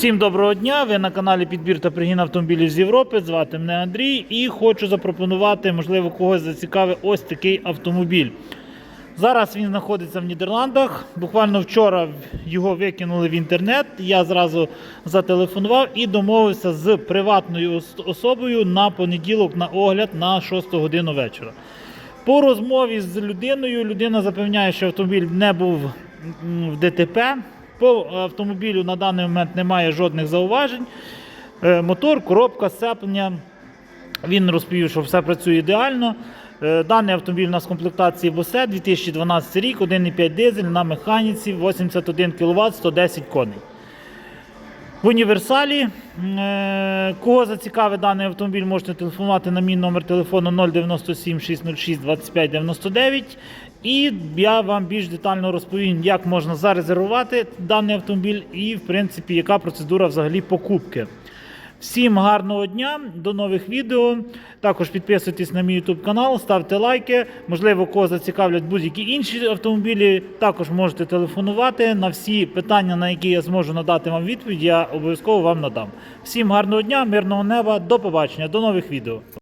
Всім доброго дня! Ви на каналі Підбір та пригін автомобілів з Європи. Звати мене Андрій і хочу запропонувати, можливо, когось зацікавить ось такий автомобіль. Зараз він знаходиться в Нідерландах. Буквально вчора його викинули в інтернет. Я зразу зателефонував і домовився з приватною особою на понеділок на огляд на 6 годину вечора. По розмові з людиною людина запевняє, що автомобіль не був в ДТП. По автомобілю на даний момент немає жодних зауважень. Е, Мотор, коробка, сцеплення. Він розповів, що все працює ідеально. Е, Даний автомобіль у нас в комплектації Босе 2012 рік, 1,5 дизель на механіці, 81 кВт, 110 коней. В універсалі. Е, Кого зацікавить даний автомобіль, можете телефонувати на мій номер телефону 097 606 25 99. І я вам більш детально розповім, як можна зарезервувати даний автомобіль і, в принципі, яка процедура взагалі покупки. Всім гарного дня, до нових відео. Також підписуйтесь на мій YouTube канал, ставте лайки. Можливо, кого зацікавлять будь-які інші автомобілі. Також можете телефонувати на всі питання, на які я зможу надати вам відповідь. Я обов'язково вам надам. Всім гарного дня, мирного неба, до побачення, до нових відео.